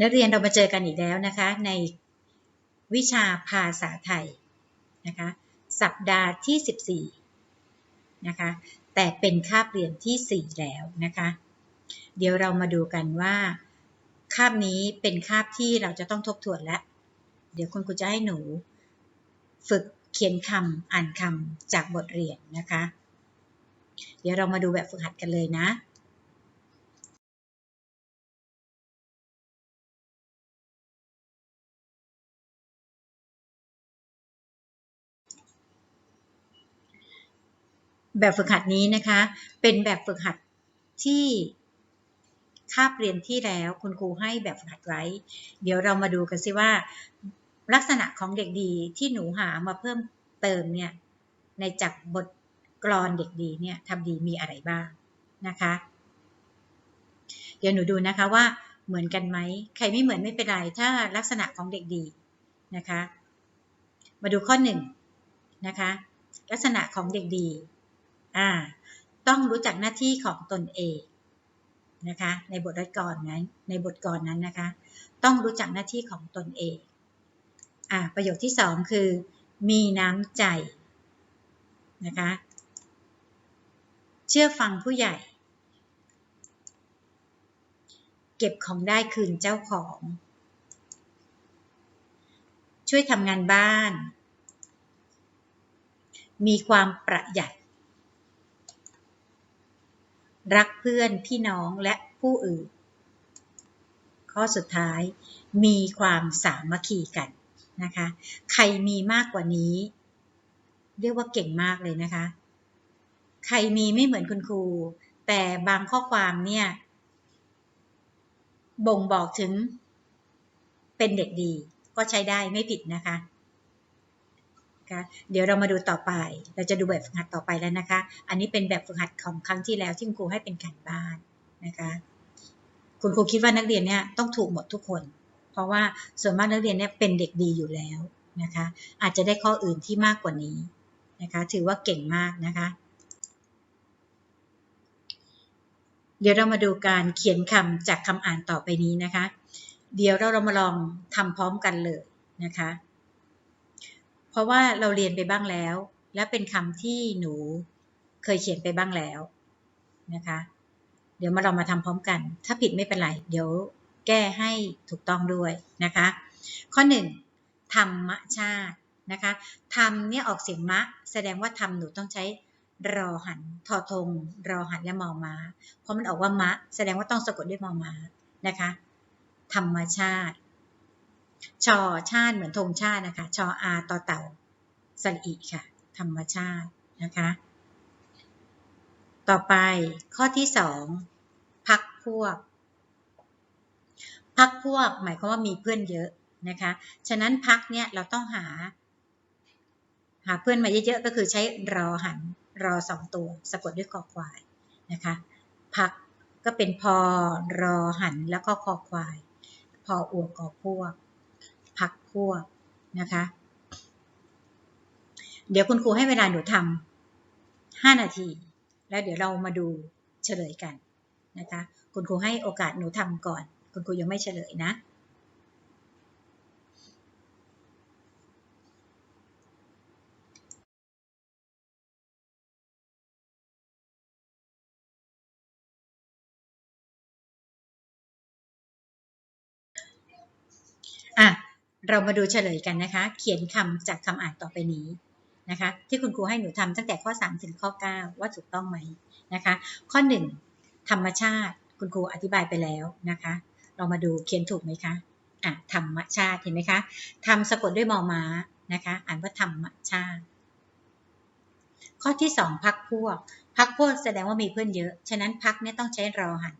นักเรียนเรามาเจอกันอีกแล้วนะคะในวิชาภาษาไทยนะคะสัปดาห์ที่ 14นะคะแต่เป็นคาบเรียนที่ 4 แล้วนะคะเดี๋ยวเรามาดูกันว่าคาบนี้เป็นคาบที่เราจะต้องทบทวนแล้วเดี๋ยวคุณครูจะให้หนู ฝึกเขียนคำอ่านคำจากบทเรียนนะคะ เดี๋ยวเรามาดูแบบฝึกหัดกันเลยนะ แบบฝึกหัดนี้นะคะ เป็นแบบฝึกหัดที่คาบเรียนที่แล้วคุณครูให้แบบฝึกหัดไว้ เดี๋ยวเรามาดูกันซิว่า ลักษณะของเด็กดีที่หนูหามาเพิ่มเติมเนี่ยในจากบทกลอนเด็กดีเนี่ยทำดีมีอะไรบ้างนะคะ เดี๋ยวหนูดูนะคะว่าเหมือนกันไหมใครไม่เหมือนไม่เป็นไรถ้าลักษณะของเด็กดีนะคะ มาดูข้อหนึ่งนะคะ ลักษณะของเด็กดี อ่าต้องรู้จักหน้าที่ของตนเองนะคะในบทกรนั้นในบทกรนั้นนะคะ ต้องรู้จักหน้าที่ของตนเองอ่าประโยคที่สองคือ มีน้ำใจนะคะเชื่อฟังผู้ใหญ่ เก็บของได้คืนเจ้าของ ช่วยทำงานบ้าน มีความประหยัด รักเพื่อนพี่น้องและผู้อื่น ข้อสุดท้ายมีความสามัคคีกันนะคะ ใครมีมากกว่านี้ เรียกว่าเก่งมากเลยนะคะ ใครมีไม่เหมือนคุณครู แต่บางข้อความเนี่ย บ่งบอกถึงเป็นเด็กดีก็ใช้ได้ไม่ผิดนะคะ คะเดี๋ยวเรามาดูต่อไป เราจะดูแบบฝึกหัดต่อไปแล้วนะคะ อันนี้เป็นแบบฝึกหัดของครั้งที่แล้วที่คุณครูให้เป็นการบ้านนะคะคุณครูคิดว่านักเรียนเนี่ยต้องถูกหมดทุกคน เพราะว่าส่วนมากนักเรียนเนี่ยเป็นเด็กดีอยู่แล้วนะคะอาจจะได้ข้ออื่นที่มากกว่านี้นะคะถือว่าเก่งมากนะคะ เดี๋ยวเรามาดูการเขียนคำจากคำอ่านต่อไปนี้นะคะ เดี๋ยวเราเรามาลองทำพร้อมกันเลยนะคะ ราะว่าเราเรียนไปบ้างแล้ว และเป็นคำที่หนูเคยเขียนไปบ้างแล้วนะคะ เดี๋ยวมาเรามาทำพร้อมกัน ถ้าผิดไม่เป็นไร เดี๋ยวแก้ให้ถูกต้องด้วยนะคะ ข้อหนึ่งธรรมชาตินะคะธรรมเนี่ยออกเสียงมะ แสดงว่าธรรมหนูต้องใช้รอหันทอทง รอหันและมอมา เพราะมันออกว่ามะ แสดงว่าต้องสะกดด้วยมอมานะคะ ธรรมชาติ ชอชาติเหมือนธงชาตินะคะ ชออาต่อเต่าสระอีค่ะ ธรรมชาตินะคะ ต่อไปข้อที่สองพักพวก พักพวกหมายความว่ามีเพื่อนเยอะนะคะ ฉะนั้นพักเนี่ยเราต้องหา หาเพื่อนมาเยอะๆก็คือใช้รอหันรอสองตัวสะกดด้วยคอควายนะคะ พักก็เป็นพอรอหันแล้วก็คอควาย พออวกกอพวก พักพวกนะคะ เดี๋ยวคุณครูให้เวลาหนูทำห้านาที แล้วเดี๋ยวเรามาดูเฉลยกันนะคะ คุณครูให้โอกาสหนูทำก่อน คุณครูยังไม่เฉลยนะอะ เรามาดูเฉลยกันนะคะ เขียนคำจากคำอ่านต่อไปนี้นะคะ ที่คุณครูให้หนูทำตั้งแต่ข้อ 3 ถึงข้อ 9 ว่าถูกต้องไหมนะคะ ข้อ 1 ธรรมชาติคุณครูอธิบายไปแล้วนะคะ เรามาดูเขียนถูกไหมคะอะธรรมชาติเห็นไหมคะทำสะกดด้วยมอม้านะคะ อ่านว่าธรรมชาติ ข้อที่ 2 พักพวก พักพวกแสดงว่ามีเพื่อนเยอะ ฉะนั้นพักเนี่ยต้องใช้รอหัน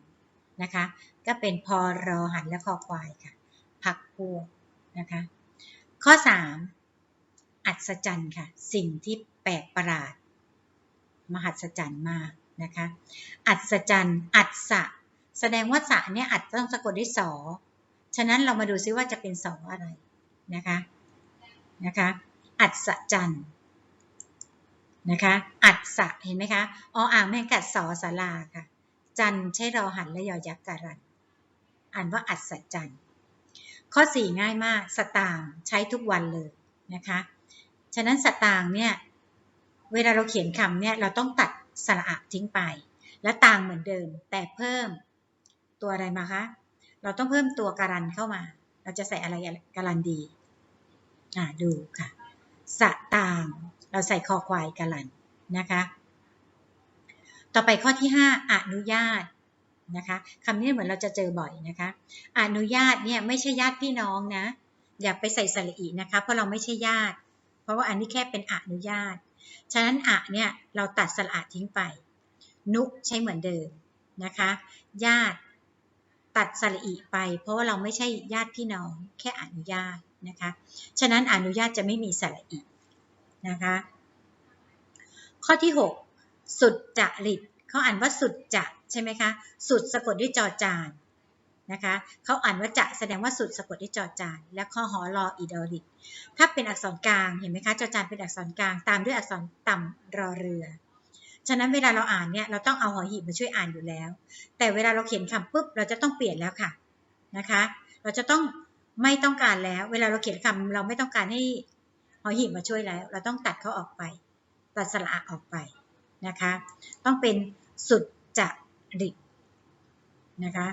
นะคะ ก็เป็นพอรอหันและคอควายค่ะ พักพวก นะคะ ข้อ 3 อัศจรรย์ค่ะ สิ่งที่แปลกประหลาด มหัศจรรย์มากนะคะ อัศจรรย์ อัศแสดงว่าสะเนี่ยอัดต้องสะกดด้วยสอ ฉะนั้นเรามาดูซิว่าจะเป็นสออะไรนะคะ นะคะ อัศจรรย์นะคะ อัศะเห็นไหมคะออ่างแม่กัดสอสาลาค่ะ จันใช้รอหันและยอยักษ์การันอ่านว่าอัศจรรย์ ข้อ 4 ง่ายมาก สตางค์ใช้ทุกวันเลยนะคะ ฉะนั้นสตางค์เนี่ย เวลาเราเขียนคำเนี่ยเราต้องตัดสระอะทิ้งไป และตางเหมือนเดิม แต่เพิ่มตัวอะไรมาคะ เราต้องเพิ่มตัวการันเข้ามา เราจะใส่อะไรการันดีอ่าดูค่ะ สตางค์เราใส่คอควายการันนะคะ ต่อไปข้อที่ 5 อนุญาต นะคะคำนี้เหมือนเราจะเจอบ่อยนะคะ อนุญาตเนี่ยไม่ใช่ญาติพี่น้องนะ อย่าไปใส่สระอีนะคะ เพราะเราไม่ใช่ญาติ เพราะว่าอันนี้แค่เป็นอนุญาต ฉะนั้นอะเนี่ยเราตัดสระอะทิ้งไป นุใช้เหมือนเดิมนะคะ ญาติตัดสระอีไป เพราะว่าเราไม่ใช่ญาติพี่น้อง แค่อนุญาตนะคะ ฉะนั้นอนุญาตจะไม่มีสระอีนะคะ ข้อที่ 6 สุดจริตเขาอ่านว่าสุดจะ ใช่ไหมคะ สุดสะกดด้วยจอจานนะคะเขาอ่านว่าจะแสดงว่าสุดสะกดด้วยจอจาน และข้อหอรออีดอริก ถ้าเป็นอักษรกลางเห็นไหมคะจอจานเป็นอักษรกลางตามด้วยอักษรต่ำรอเรือ ฉะนั้นเวลาเราอ่านเนี่ยเราต้องเอาหอหีบมาช่วยอ่านอยู่แล้ว แต่เวลาเราเขียนคำปุ๊บเราจะต้องเปลี่ยนแล้วค่ะนะคะ เราจะต้องไม่ต้องการแล้ว เวลาเราเขียนคำเราไม่ต้องการให้หอหีบมาช่วยแล้ว เราต้องตัดเขาออกไป ตัดสระออกไปนะคะ ต้องเป็นสุดจะ ริตนะคะ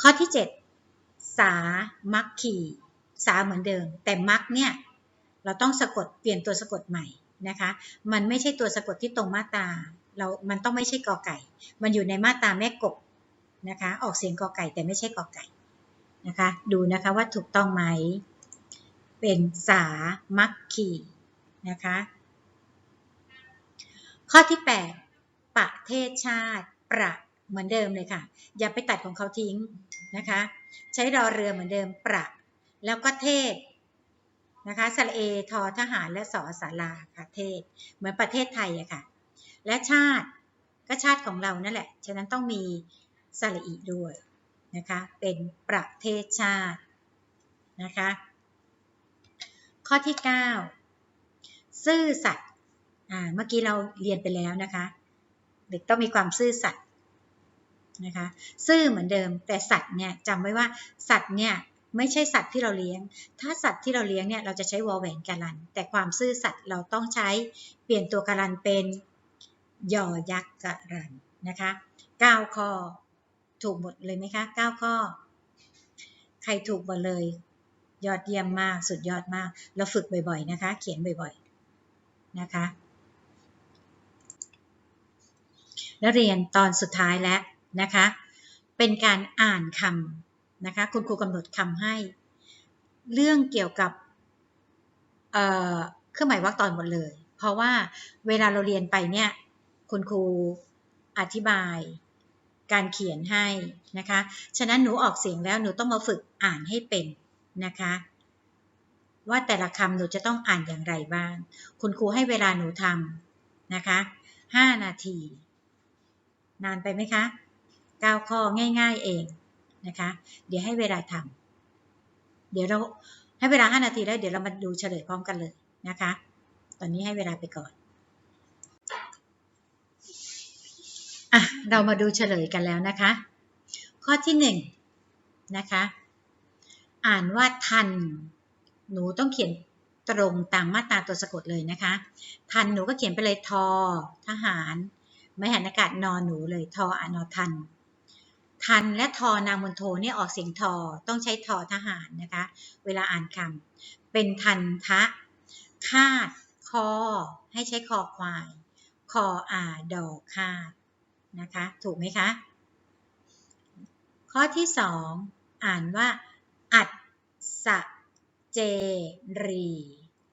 ข้อที่ 7 สามักขีสาเหมือนเดิม แต่มักเนี่ยเราต้องสะกดเปลี่ยนตัวสะกดใหม่นะคะ มันไม่ใช่ตัวสะกดที่ตรงมาตาเรา มันต้องไม่ใช่กอไก่ มันอยู่ในมาตาแม่กบนะคะ ออกเสียงกอไก่แต่ไม่ใช่กอไก่นะคะ ดูนะคะว่าถูกต้องไหม เป็นสามักขีนะคะ ข้อที่ 8 ประเทศชาติ ประเหมือนเดิมเลยค่ะ อย่าไปตัดของเขาทิ้งนะคะ ใช้รอเรือเหมือนเดิมประ แล้วก็เทศนะคะสระเอทอทหารและสอสาราค่ะเทศ เหมือนประเทศไทยอะค่ะ และชาติก็ชาติของเรานั่นแหละ ฉะนั้นต้องมีสระอีด้วยนะคะ เป็นประเทศชาตินะคะ ข้อที่ 9 ซื่อสัตย์ อ่า เมื่อกี้เราเรียนไปแล้วนะคะ เด็กต้องมีความซื่อสัตย์นะคะซื่อเหมือนเดิม แต่สัตว์เนี่ยจำไว้ว่าสัตว์เนี่ยไม่ใช่สัตว์ที่เราเลี้ยง ถ้าสัตว์ที่เราเลี้ยงเนี่ยเราจะใช้วอลแหวนการัน แต่ความซื่อสัตย์เราต้องใช้เปลี่ยนตัวการันเป็นยอยักษ์การันนะคะ9ข้อถูกหมดเลยไหมคะ9ข้อ ใครถูกหมดเลย ยอดเยี่ยมมาก สุดยอดมาก เราฝึกบ่อยๆนะคะ เขียนบ่อยๆนะคะ แล้วเรียนตอนสุดท้ายแล้วนะคะ เป็นการอ่านคำนะคะ คุณครูกำหนดคำให้ เรื่องเกี่ยวกับเเครื่องหมายวรรคตอนหมดเลย เพราะว่าเวลาเราเรียนไปเนี่ย คุณครูอธิบายการเขียนให้นะคะ ฉะนั้นหนูออกเสียงแล้วหนูต้องมาฝึกอ่านให้เป็นนะคะ ว่าแต่ละคำหนูจะต้องอ่านอย่างไรบ้าง คุณครูให้เวลาหนูทำนะคะ 5 นาที นานไปไหมคะ 9 ข้อง่าย ๆเองนะคะ เดี๋ยวให้เวลาทำเดี๋ยวเราให้เวลา 5 นาทีแล้วเดี๋ยวเรามาดูเฉลยพร้อมกันเลยนะคะ ตอนนี้ให้เวลาไปก่อนอะเรามาดูเฉลยกันแล้วนะคะ ข้อที่หนึ่งนะคะ อ่านว่าทัน หนูต้องเขียนตรงตามมาตราตัวสะกดเลยนะคะ ทันหนูก็เขียนไปเลยทอ ทหาร ม่หันอากาศนอนหนูเลยทออนอทัน ทันและทอนามนโทเนี่ยออกเสียงทอต้องใช้ทอทหารนะคะ เวลาอ่านคำเป็นทันทะ คาด คอ ให้ใช้คอควาย คออาดอคาดนะคะ ถูกไหมคะ ข้อที่สองอ่านว่า อัดสะเจรี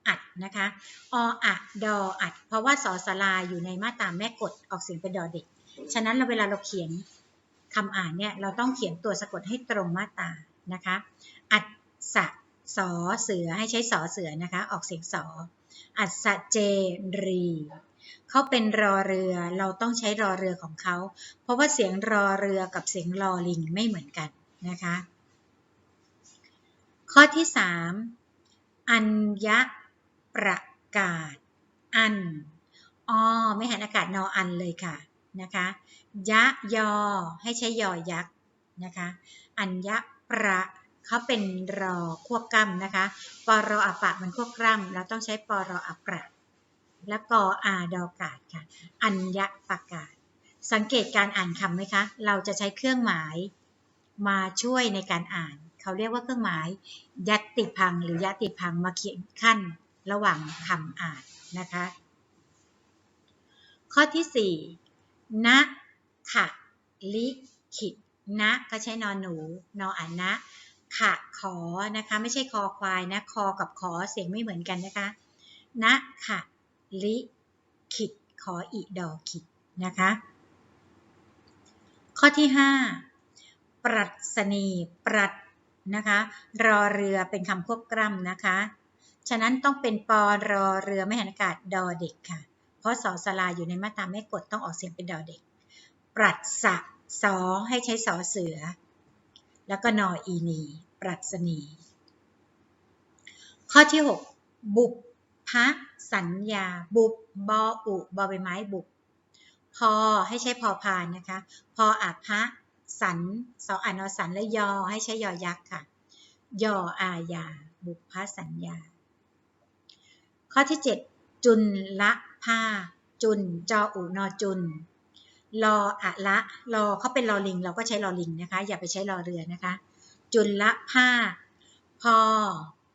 อัดนะคะออะดออัด เพราะว่าสอสลาอยู่ในมาตราแม่กดออกเสียงเป็นดอเด็ก ฉะนั้นเราเวลาเราเขียนคำอ่านเนี่ยเราต้องเขียนตัวสะกดให้ตรงมาตรานะคะ อัดสะสอเสือให้ใช้สอเสือนะคะ ออกเสียงสอ อัดสะเจรีเขาเป็นรอเรือ เราต้องใช้รอเรือของเขา เพราะว่าเสียงรอเรือกับเสียงรอลิงไม่เหมือนกันนะคะ ข้อที่ 3 อัญญ ประกาศอันอ๋อไม่หันอากาศนออันเลยค่ะนะคะยะยอให้ใช้ยอยักษ์นะคะอัญญประเขาเป็นรอควบกล้ำนะคะปรออะปะมันควบกล้ำเราต้องใช้ปรออะกระและกออาดอกาศค่ะ อัญญประกาศ สังเกตการอ่านคำไหมคะ เราจะใช้เครื่องหมายมาช่วยในการอ่าน เขาเรียกว่าเครื่องหมาย ยัตติพังหรือยัตติพังมาเขียนขั้น ระหว่างคำอ่านนะคะ ข้อที่สี่นะขะลิขิตนะก็ใช้นอนหนู นออ่านนะขะขอนะคะ ไม่ใช่คอควายนะ คอกับขอเสียงไม่เหมือนกันนะคะนะขะลิขิดขออีดอขิดนะคะ ข้อที่ 5 ปรัชนีปรัดนะคะ รอเรือเป็นคำควบกล้ำนะคะ ฉะนั้นต้องเป็นปอรอเรือไม่หันอากาศดอเด็กค่ะ เพราะสอสลาอยู่ในมาตราไม่กดต้องออกเสียงเป็นดอเด็ก ปรัชะสอให้ใช้สอเสือ แล้วก็นออีนี ปรัชนี ข้อที่ 6 บุพพสัญญา บุบบออุบอใบไม้บุบพอให้ใช้พอพานนะคะ พออาพะสันสออ่านอสันและยอให้ใช้ยอยักษ์ค่ะ ยออาญาบุพพสัญญา ข้อที่ 7 จุลละผ้าจุนจออูนอจุนรออะละรอเขาเป็นรอลิง เราก็ใช้รอลิงนะคะ อย่าไปใช้รอเรือนะคะ จุลละผ้าพอ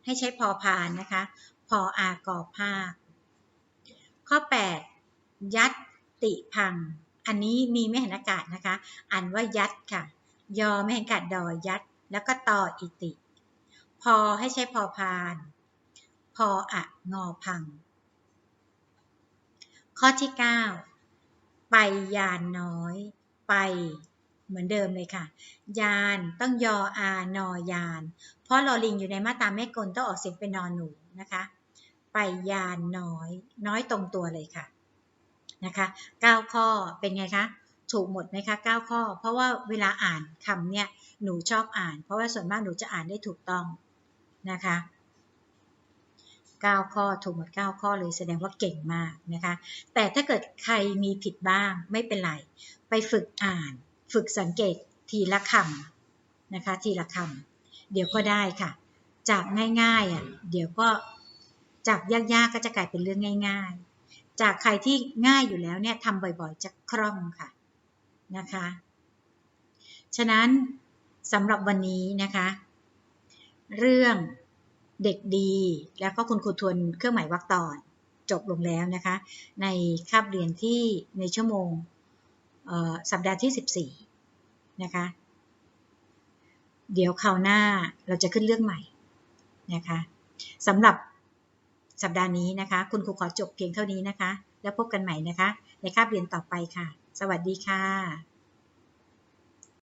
ให้ใช้พอพานนะคะ พออากอผ้าข้อ 8 ยัดติพัง อันนี้มีไม่หันอากาศนะคะ อ่านว่ายัดค่ะ ยอไม่หันอากาศดอยัด แล้วก็ต่ออิติ พอให้ใช้พอพาน พออะงอพัง ข้อที่ 9 ไปยานน้อย ไป เหมือนเดิมเลยค่ะ ยานต้องยออานอยาน เพราะลอลิงอยู่ในมาตราแม่กลต้องออกเสียงเป็นนอนหนูนะคะ ไปยานน้อย น้อยตรงตัวเลยค่ะนะคะ 9 ข้อเป็นไงคะถูกหมดไหมคะ 9 ข้อ เพราะว่าเวลาอ่านคำเนี่ย หนูชอบอ่าน เพราะว่าส่วนมากหนูจะอ่านได้ถูกต้องนะคะ 9 ข้อถูกหมด 9 ข้อเลยแสดงว่าเก่งมากนะคะ แต่ถ้าเกิดใครมีผิดบ้างไม่เป็นไร ไปฝึกอ่าน ฝึกสังเกตทีละคำนะคะ ทีละคำเดี๋ยวก็ได้ค่ะ จากง่ายๆอะเดี๋ยวก็จากยากๆก็จะกลายเป็นเรื่องง่าย ๆ จากใครที่ง่ายอยู่แล้วเนี่ยทำบ่อยๆจะคล่องค่ะนะคะ ฉะนั้นสำหรับวันนี้นะคะ เรื่อง เด็กดี แล้วก็คุณครูทวนเครื่องหมายวรรคตอนจบลงแล้วนะคะ ในคาบเรียนที่ในชั่วโมงสัปดาห์ที่ 14 นะคะ เดี๋ยวคราวหน้าเราจะขึ้นเรื่องใหม่นะคะสำหรับสัปดาห์นี้นะคะ คุณครูขอจบเพียงเท่านี้นะคะ แล้วพบกันใหม่นะคะ ในคาบเรียนต่อไปค่ะ สวัสดีค่ะ